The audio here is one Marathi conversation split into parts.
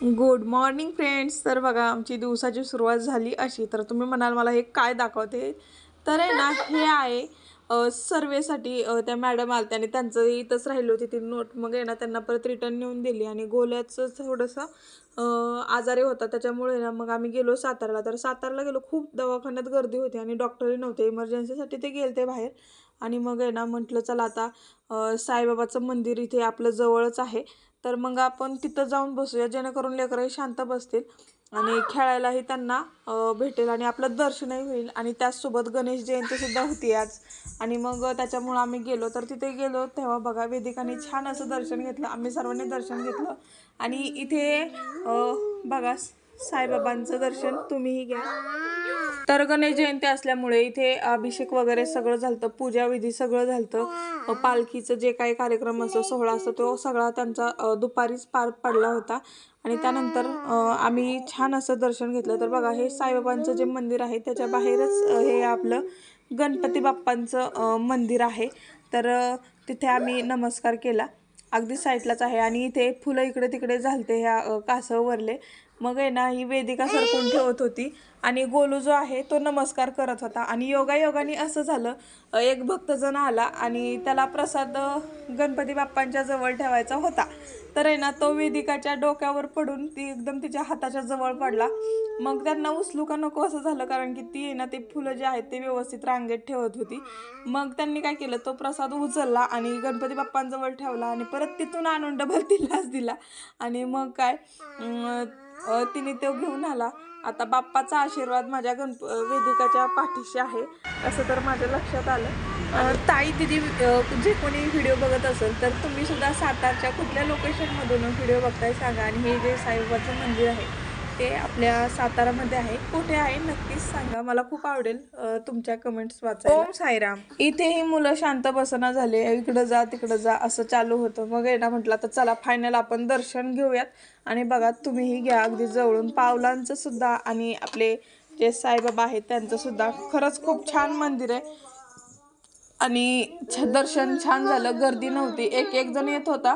गुड मॉर्निंग फ्रेंड्स तर बघा आमची दिवसाची सुरुवात झाली अशी. तर तुम्ही म्हणाल मला हे काय दाखवते? तर आहे ना हे आहे सर्वेसाठी त्या मॅडम आल्या आणि त्यांचं इथंच राहिली होती. ती नोट मग आहे ना त्यांना परत रिटर्न नेऊन दिली आणि गोल्याचं थोडंसं आजारी होता. त्याच्यामुळे ना मग आम्ही गेलो सातारला. तर सातारला गेलो खूप दवाखान्यात गर्दी होती आणि डॉक्टरही नव्हते. इमर्जन्सीसाठी ते गेलते बाहेर. आणि मग आहे ना म्हटलं चला आता साईबाबाचं मंदिर इथे आपलं जवळच आहे. तर मग आपण तिथं जाऊन बसूया जेणेकरून लेकरंही शांत बसतील आणि खेळायलाही त्यांना भेटेल आणि आपलं दर्शनही होईल. आणि त्याचसोबत गणेश जयंतीसुद्धा होती आज. आणि मग त्याच्यामुळं आम्ही गेलो. तर तिथे गेलो तेव्हा बघा वेदिकाने छान असं दर्शन घेतलं. आम्ही सर्वांनी दर्शन घेतलं. आणि इथे बघा साईबाबांचं दर्शन तुम्हीही घ्या. तर गणेश जयंती असल्यामुळे इथे अभिषेक वगैरे सगळं झालं पूजा विधी सगळं झालं पालखीचं जे काही कार्यक्रम असतो सोहळा असतो तो सगळा त्यांचा दुपारीच पार पडला होता. आणि त्यानंतर आम्ही छान असं दर्शन घेतलं. तर बघा हे साईबाबांचं जे मंदिर आहे त्याच्या बाहेरच हे आपलं गणपती बाप्पांचं मंदिर आहे. तर तिथे आम्ही नमस्कार केला. अगदी साईडलाच आहे. आणि इथे फुलं इकडे तिकडे झालते ह्या अ, कासववरले. मग आहे ना ही वेदिका सरकून ठेवत होती. आणि गोलू जो आहे तो नमस्कार करत होता. आणि योगायोगाने असं झालं एक भक्तजण आला आणि त्याला प्रसाद गणपती बाप्पांच्या जवळ ठेवायचा होता. तर आहे ना तो वेदिकाच्या डोक्यावर पडून ती एकदम तिच्या हाताच्या जवळ पडला. मग त्यांना उचलू का नको असं झालं कारण की ती आहे ना ते फुलं जे आहेत ते व्यवस्थित रांगेत ठेवत होती. मग त्यांनी काय केलं तो प्रसाद उचलला आणि गणपती बाप्पांजवळ ठेवला आणि परत तिथून आणून डबल तिलाच दिला. आणि मग काय तिने तो घेऊन आला. आता बाप्पाचा आशीर्वाद माझ्या गणप वेदिकाच्या पाठीशी आहे असं तर माझ्या लक्षात आलं. ताई दिदी जे कोणी व्हिडिओ बघत असेल तर तुम्ही सुद्धा सातारच्या कुठल्या लोकेशनमधून व्हिडिओ बघताय सांगा. आणि हे जे साईबाबाचं मंदिर आहे ते आपल्या सातारामध्ये आहे. कुठे आहे नक्कीच सांगा. मला खूप आवडेल तुमच्या कमेंट्स वाचायला. ओम साईराम. इथेही मुलं शांत बसना झाले. इकडं जा तिकडं जा असं चालू होतं. मग येणा म्हटलं तर चला फायनल आपण दर्शन घेऊयात. आणि बघा तुम्हीही घ्या. अगदी जवळून पावलांचं सुद्धा आणि आपले जे साईबाबा आहेत त्यांचं सुद्धा. खरंच खूप छान मंदिर आहे. आणि छ- दर्शन छान झालं. गर्दी नव्हती. एक एक जण येत होता.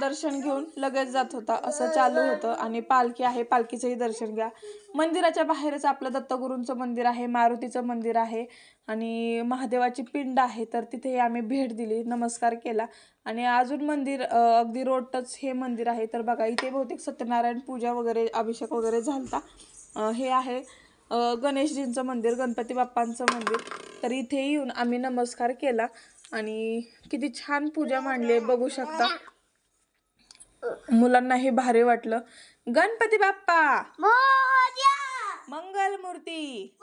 दर्शन घेऊन लगेच जात होता. असं चालू होतं. आणि पालखी आहे. पालखीचंही दर्शन घ्या. मंदिराच्या बाहेरच आपलं दत्तगुरूंचं मंदिर आहे. मारुतीचं मंदिर आहे. आणि महादेवाची पिंड आहे. तर तिथेही आम्ही भेट दिली. नमस्कार केला. आणि अजून मंदिर अगदी रोडच हे मंदिर आहे. तर बघा इथे बहुतेक सत्यनारायण पूजा वगैरे अभिषेक वगैरे झालता. हे आहे गणेशजींचं मंदिर गणपती बाप्पांचं मंदिर. तर इथे येऊन आम्ही नमस्कार केला. आणि किती छान पूजा मांडली बघू शकता. मुलांना हे भारी वाटलं. गणपती बाप्पा! मंगल मूर्ती!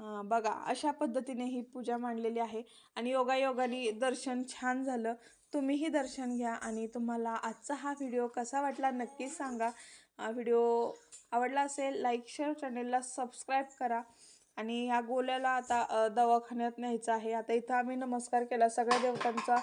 हा, बघा अशा पद्धतीने ही पूजा मांडलेली आहे. आणि योगायोगाने दर्शन छान झालं. तुम्हीही दर्शन घ्या आणि तुम्हाला आजचा हा व्हिडिओ कसा वाटला नक्कीच सांगा. हा व्हिडिओ आवडला असेल लाईक शेअर चॅनेलला सबस्क्राईब करा. आणि ह्या गोल्याला आता दवाखान्यात न्यायचं आहे. आता इथं आम्ही नमस्कार केला. सगळ्या देवतांचा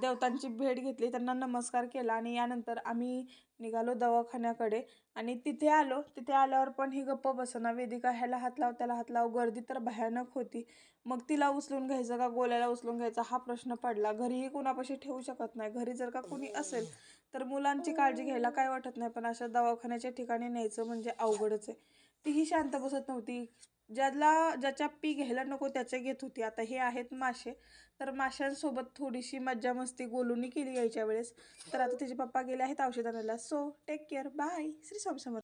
देवतांची भेट घेतली. त्यांना नमस्कार केला आणि यानंतर आम्ही निघालो दवाखान्याकडे आणि तिथे आलो. तिथे आल्यावर पण ही गप्प बसना. वेदिका ह्याला हात लाव त्याला हात लाव. गर्दी तर भयानक होती. मग तिला उचलून घ्यायचं का? गोल्याला उचलून घ्यायचा? हा प्रश्न पडला. घरीही कोणापाशी ठेवू शकत नाही. घरी जर का कोणी असेल तर मुलांची काळजी घ्यायला काय वाटत नाही. पण अशा दवाखान्याच्या ठिकाणी न्यायचं म्हणजे अवघडच आहे. तीही शांत बसत नव्हती. ज्याला ज्याच्या पी घ्यायला नको त्याचे घेत होती. आता हे आहेत मासे. तर माशांसोबत थोडीशी मज्जा मस्ती गोलूनी केली यायच्या वेळेस. तर आता तिचे पप्पा गेले आहेत औषध आणायला so take care bye Shri Swami Samarth.